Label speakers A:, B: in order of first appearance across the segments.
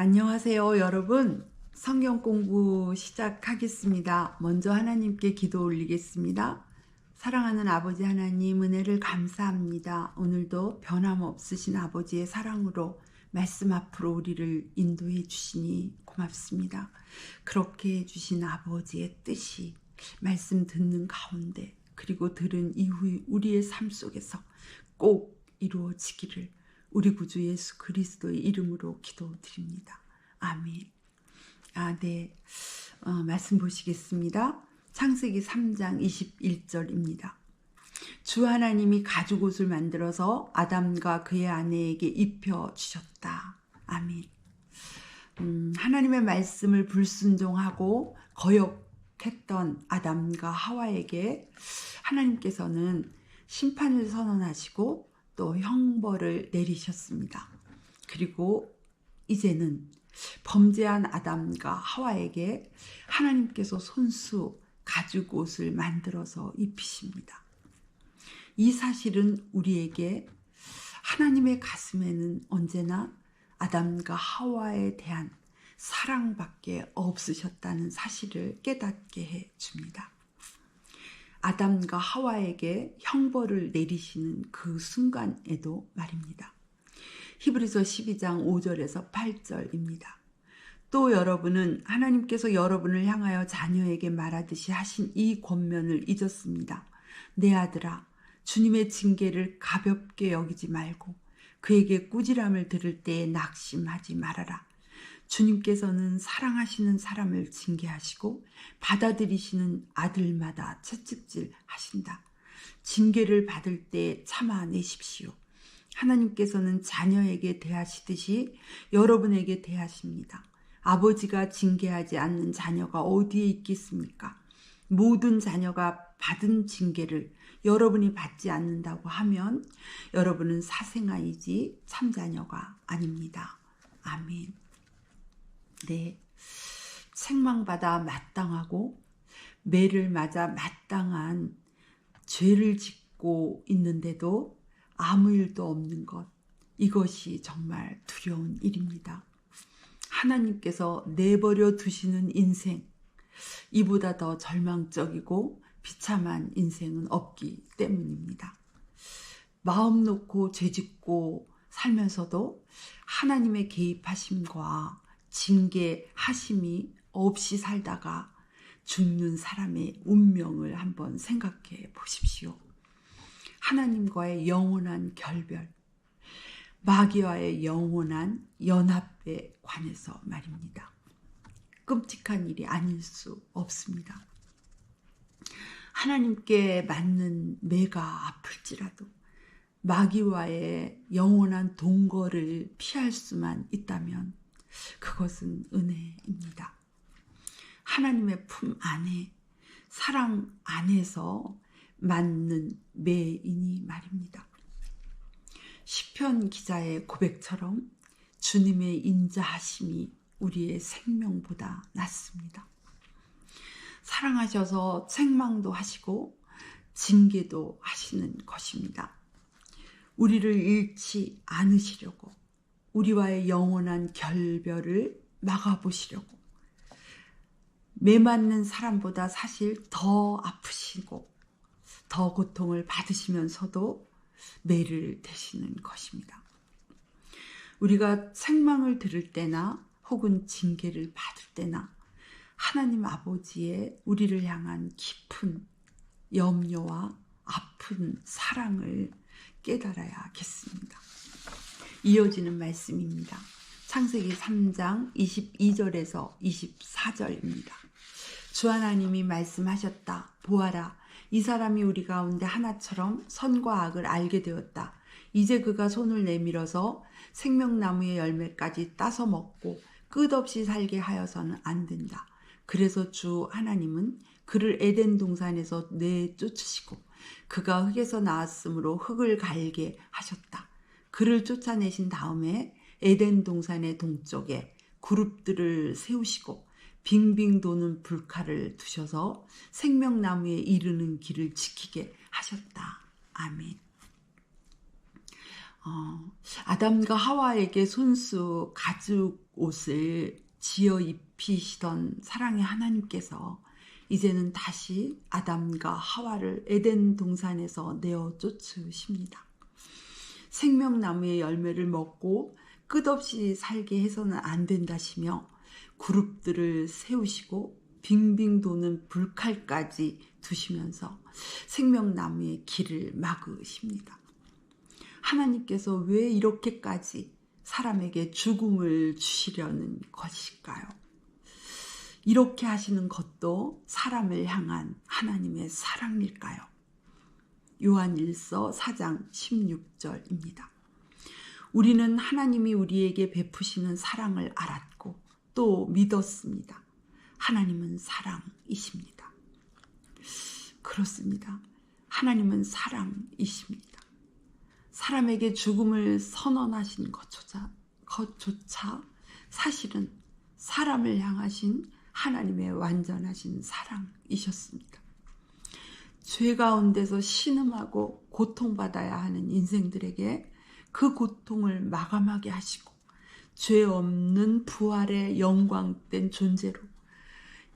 A: 안녕하세요, 여러분. 성경 공부 시작하겠습니다. 먼저 하나님께 기도 올리겠습니다. 사랑하는 아버지 하나님, 은혜를 감사합니다. 오늘도 변함없으신 아버지의 사랑으로 말씀 앞으로 우리를 인도해 주시니 고맙습니다. 그렇게 해주신 아버지의 뜻이 말씀 듣는 가운데 그리고 들은 이후 우리의 삶 속에서 꼭 이루어지기를 우리 구주 예수 그리스도의 이름으로 기도드립니다. 아멘. 아, 네. 어, 말씀 보시겠습니다. 창세기 3장 21절입니다. 주 하나님이 가죽 옷을 만들어서 아담과 그의 아내에게 입혀 주셨다. 아멘. 음, 하나님의 말씀을 불순종하고 거역했던 아담과 하와에게 하나님께서는 심판을 선언하시고 또 형벌을 내리셨습니다. 그리고 이제는 범죄한 아담과 하와에게 하나님께서 손수 가죽 옷을 만들어서 입히십니다. 이 사실은 우리에게 하나님의 가슴에는 언제나 아담과 하와에 대한 사랑밖에 없으셨다는 사실을 깨닫게 해 줍니다. 아담과 하와에게 형벌을 내리시는 그 순간에도 말입니다. 히브리서 12장 5절에서 8절입니다. 또 여러분은 하나님께서 여러분을 향하여 자녀에게 말하듯이 하신 이 권면을 잊었습니다. 내 아들아, 주님의 징계를 가볍게 여기지 말고 그에게 꾸지람을 들을 때에 낙심하지 말아라. 주님께서는 사랑하시는 사람을 징계하시고 받아들이시는 아들마다 채찍질 하신다. 징계를 받을 때 참아내십시오. 하나님께서는 자녀에게 대하시듯이 여러분에게 대하십니다. 아버지가 징계하지 않는 자녀가 어디에 있겠습니까? 모든 자녀가 받은 징계를 여러분이 받지 않는다고 하면 여러분은 사생아이지 참자녀가 아닙니다. 아멘. 네. 책망받아 마땅하고 매를 맞아 마땅한 죄를 짓고 있는데도 아무 일도 없는 것. 이것이 정말 두려운 일입니다. 하나님께서 내버려 두시는 인생, 이보다 더 절망적이고 비참한 인생은 없기 때문입니다. 마음 놓고 죄 짓고 살면서도 하나님의 개입하심과 징계하심이 없이 살다가 죽는 사람의 운명을 한번 생각해 보십시오. 하나님과의 영원한 결별, 마귀와의 영원한 연합에 관해서 말입니다. 끔찍한 일이 아닐 수 없습니다. 하나님께 맞는 매가 아플지라도 마귀와의 영원한 동거를 피할 수만 있다면 그것은 은혜입니다. 하나님의 품 안에 사랑 안에서 맞는 매인이 말입니다. 시편 기자의 고백처럼 주님의 인자하심이 우리의 생명보다 낫습니다. 사랑하셔서 책망도 하시고 징계도 하시는 것입니다. 우리를 잃지 않으시려고 우리와의 영원한 결별을 막아보시려고 매맞는 사람보다 사실 더 아프시고 더 고통을 받으시면서도 매를 대시는 것입니다. 우리가 책망을 들을 때나 혹은 징계를 받을 때나 하나님 아버지의 우리를 향한 깊은 염려와 아픈 사랑을 깨달아야겠습니다. 이어지는 말씀입니다. 창세기 3장 22절에서 24절입니다. 주 하나님이 말씀하셨다. 보아라. 이 사람이 우리 가운데 하나처럼 선과 악을 알게 되었다. 이제 그가 손을 내밀어서 생명나무의 열매까지 따서 먹고 끝없이 살게 하여서는 안 된다. 그래서 주 하나님은 그를 에덴 동산에서 내쫓으시고 그가 흙에서 나왔으므로 흙을 갈게 하셨다. 그를 쫓아내신 다음에 에덴 동산의 동쪽에 그룹들을 세우시고 빙빙 도는 불칼을 두셔서 생명나무에 이르는 길을 지키게 하셨다. 아멘. 어, 아담과 하와에게 손수 가죽 옷을 지어 입히시던 사랑의 하나님께서 이제는 다시 아담과 하와를 에덴 동산에서 내어 쫓으십니다. 생명나무의 열매를 먹고 끝없이 살게 해서는 안 된다시며 그룹들을 세우시고 빙빙 도는 불칼까지 두시면서 생명나무의 길을 막으십니다. 하나님께서 왜 이렇게까지 사람에게 죽음을 주시려는 것일까요? 이렇게 하시는 것도 사람을 향한 하나님의 사랑일까요? 요한 1서 4장 16절입니다. 우리는 하나님이 우리에게 베푸시는 사랑을 알았고 또 믿었습니다. 하나님은 사랑이십니다. 그렇습니다. 하나님은 사랑이십니다. 사람에게 죽음을 선언하신 것조차, 것조차 사실은 사람을 향하신 하나님의 완전하신 사랑이셨습니다. 죄 가운데서 신음하고 고통받아야 하는 인생들에게 그 고통을 마감하게 하시고 죄 없는 부활의 영광된 존재로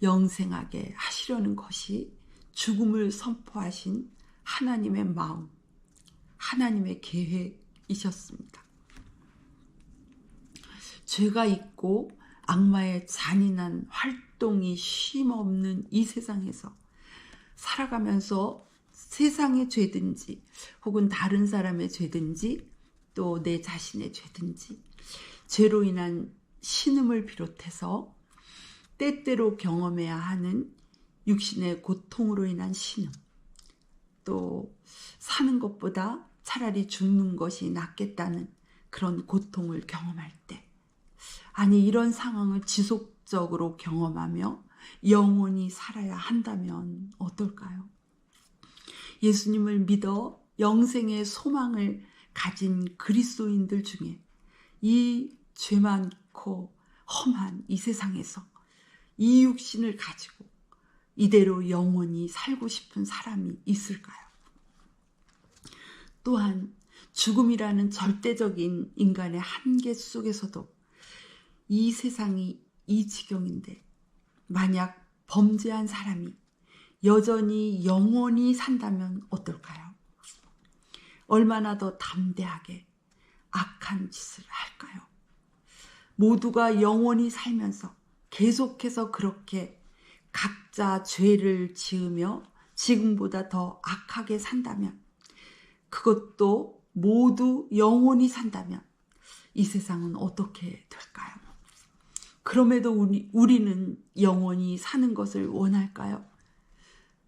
A: 영생하게 하시려는 것이 죽음을 선포하신 하나님의 마음, 하나님의 계획이셨습니다. 죄가 있고 악마의 잔인한 활동이 쉼없는 이 세상에서 살아가면서 세상의 죄든지 혹은 다른 사람의 죄든지 또 내 자신의 죄든지 죄로 인한 신음을 비롯해서 때때로 경험해야 하는 육신의 고통으로 인한 신음 또 사는 것보다 차라리 죽는 것이 낫겠다는 그런 고통을 경험할 때 아니 이런 상황을 지속적으로 경험하며 영원히 살아야 한다면 어떨까요? 예수님을 믿어 영생의 소망을 가진 그리스도인들 중에 이 죄 많고 험한 이 세상에서 이 육신을 가지고 이대로 영원히 살고 싶은 사람이 있을까요? 또한 죽음이라는 절대적인 인간의 한계 속에서도 이 세상이 이 지경인데 만약 범죄한 사람이 여전히 영원히 산다면 어떨까요? 얼마나 더 담대하게 악한 짓을 할까요? 모두가 영원히 살면서 계속해서 그렇게 각자 죄를 지으며 지금보다 더 악하게 산다면 그것도 모두 영원히 산다면 이 세상은 어떻게 될까요? 그럼에도 우리, 우리는 영원히 사는 것을 원할까요?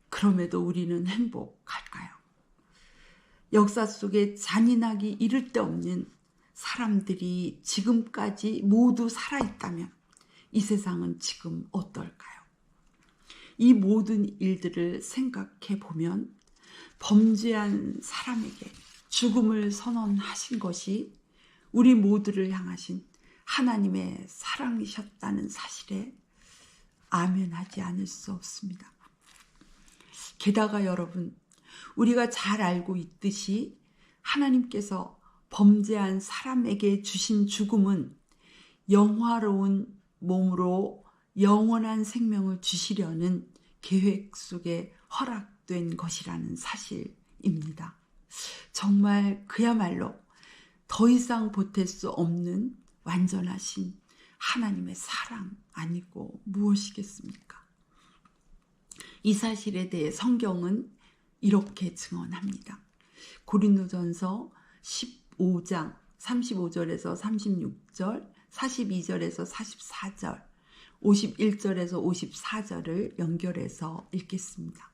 A: 그럼에도 우리는 행복할까요? 역사 속에 잔인하기 이를 데 없는 사람들이 지금까지 모두 살아있다면 이 세상은 지금 어떨까요? 이 모든 일들을 생각해 보면 범죄한 사람에게 죽음을 선언하신 것이 우리 모두를 향하신 하나님의 사랑이셨다는 사실에 아멘하지 않을 수 없습니다. 게다가 여러분, 우리가 잘 알고 있듯이 하나님께서 범죄한 사람에게 주신 죽음은 영화로운 몸으로 영원한 생명을 주시려는 계획 속에 허락된 것이라는 사실입니다. 정말 그야말로 더 이상 보탤 수 없는 완전하신 하나님의 사랑 아니고 무엇이겠습니까? 이 사실에 대해 성경은 이렇게 증언합니다. 고린도전서 15장 35절에서 36절, 42절에서 44절, 51절에서 54절을 연결해서 읽겠습니다.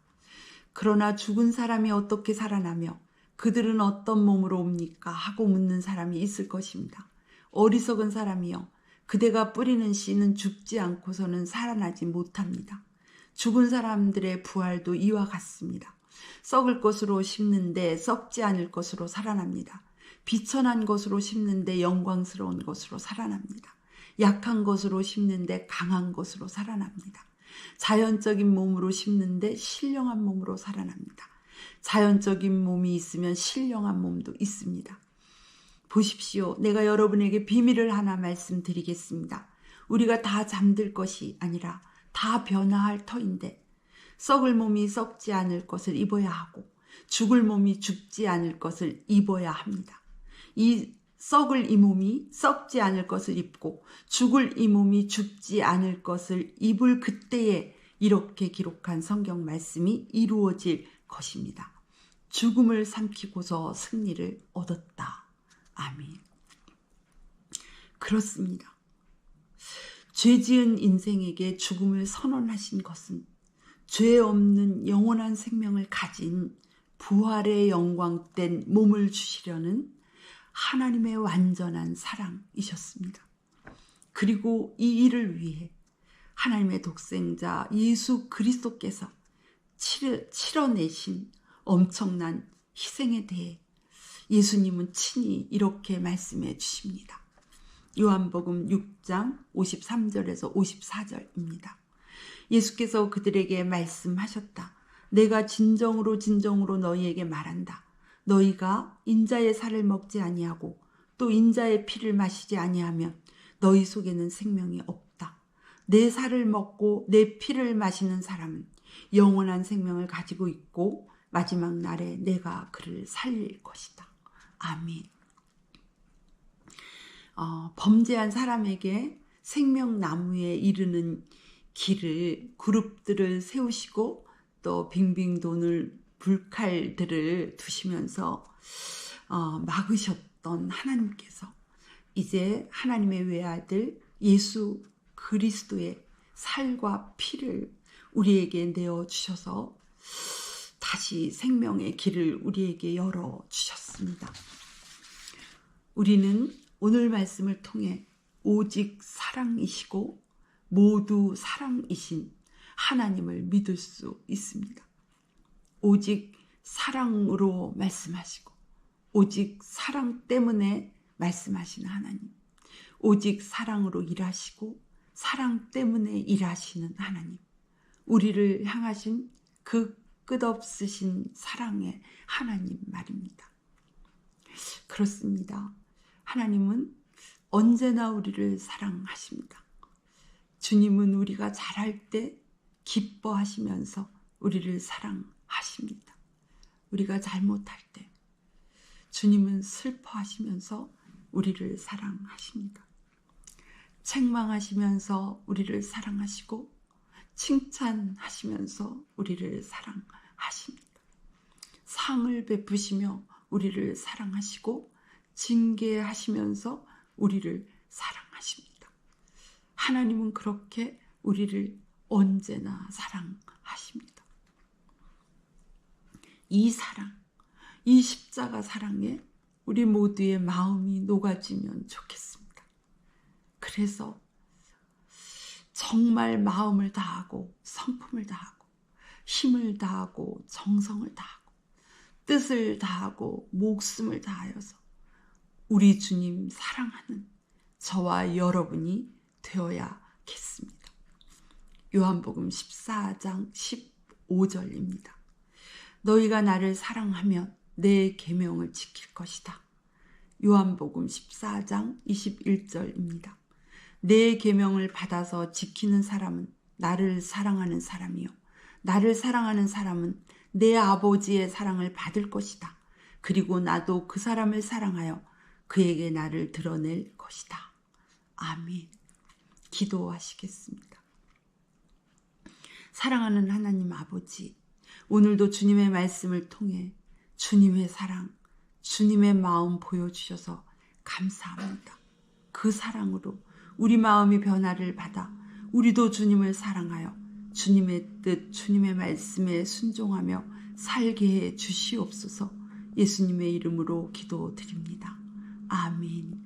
A: 그러나 죽은 사람이 어떻게 살아나며 그들은 어떤 몸으로 옵니까? 하고 묻는 사람이 있을 것입니다. 어리석은 사람이여 그대가 뿌리는 씨는 죽지 않고서는 살아나지 못합니다. 죽은 사람들의 부활도 이와 같습니다. 썩을 것으로 심는데 썩지 않을 것으로 살아납니다. 비천한 것으로 심는데 영광스러운 것으로 살아납니다. 약한 것으로 심는데 강한 것으로 살아납니다. 자연적인 몸으로 심는데 신령한 몸으로 살아납니다. 자연적인 몸이 있으면 신령한 몸도 있습니다. 보십시오. 내가 여러분에게 비밀을 하나 말씀드리겠습니다. 우리가 다 잠들 것이 아니라 다 변화할 터인데 썩을 몸이 썩지 않을 것을 입어야 하고 죽을 몸이 죽지 않을 것을 입어야 합니다. 이 썩을 이 몸이 썩지 않을 것을 입고 죽을 이 몸이 죽지 않을 것을 입을 그때에 이렇게 기록한 성경 말씀이 이루어질 것입니다. 죽음을 삼키고서 승리를 얻었다. 아멘. 그렇습니다. 죄 지은 인생에게 죽음을 선언하신 것은 죄 없는 영원한 생명을 가진 부활의 영광된 몸을 주시려는 하나님의 완전한 사랑이셨습니다. 그리고 이 일을 위해 하나님의 독생자 예수 그리스도께서 치러내신 엄청난 희생에 대해 예수님은 친히 이렇게 말씀해 주십니다. 요한복음 6장 53절에서 54절입니다. 예수께서 그들에게 말씀하셨다. 내가 진정으로 진정으로 너희에게 말한다. 너희가 인자의 살을 먹지 아니하고 또 인자의 피를 마시지 아니하면 너희 속에는 생명이 없다. 내 살을 먹고 내 피를 마시는 사람은 영원한 생명을 가지고 있고 마지막 날에 내가 그를 살릴 것이다. 아멘. 어, 범죄한 사람에게 생명나무에 이르는 길을 그룹들을 세우시고 또 빙빙 도는 불칼들을 두시면서 어, 막으셨던 하나님께서 이제 하나님의 외아들 예수 그리스도의 살과 피를 우리에게 내어 주셔서 다시 생명의 길을 우리에게 열어 주셨습니다. 우리는 오늘 말씀을 통해 오직 사랑이시고 모두 사랑이신 하나님을 믿을 수 있습니다. 오직 사랑으로 말씀하시고, 오직 사랑 때문에 말씀하시는 하나님, 오직 사랑으로 일하시고, 사랑 때문에 일하시는 하나님, 우리를 향하신 그 끝없으신 사랑의 하나님 말입니다. 그렇습니다. 하나님은 언제나 우리를 사랑하십니다. 주님은 우리가 잘할 때 기뻐하시면서 우리를 사랑하십니다. 우리가 잘못할 때 주님은 슬퍼하시면서 우리를 사랑하십니다. 책망하시면서 우리를 사랑하시고 칭찬하시면서 우리를 사랑하십니다. 상을 베푸시며 우리를 사랑하시고 징계하시면서 우리를 사랑하십니다. 하나님은 그렇게 우리를 언제나 사랑하십니다. 이 사랑, 이 십자가 사랑에 우리 모두의 마음이 녹아지면 좋겠습니다. 그래서 정말 마음을 다하고 성품을 다하고 힘을 다하고 정성을 다하고 뜻을 다하고 목숨을 다하여서 우리 주님 사랑하는 저와 여러분이 되어야겠습니다. 요한복음 14장 15절입니다. 너희가 나를 사랑하면 내 계명을 지킬 것이다. 요한복음 14장 21절입니다. 내 계명을 받아서 지키는 사람은 나를 사랑하는 사람이요 나를 사랑하는 사람은 내 아버지의 사랑을 받을 것이다. 그리고 나도 그 사람을 사랑하여 그에게 나를 드러낼 것이다. 아멘. 기도하시겠습니다. 사랑하는 하나님 아버지, 오늘도 주님의 말씀을 통해 주님의 사랑, 주님의 마음 보여주셔서 감사합니다. 그 사랑으로 우리 마음이 변화를 받아 우리도 주님을 사랑하여 주님의 뜻, 주님의 말씀에 순종하며 살게 해 주시옵소서 예수님의 이름으로 기도드립니다. 아멘.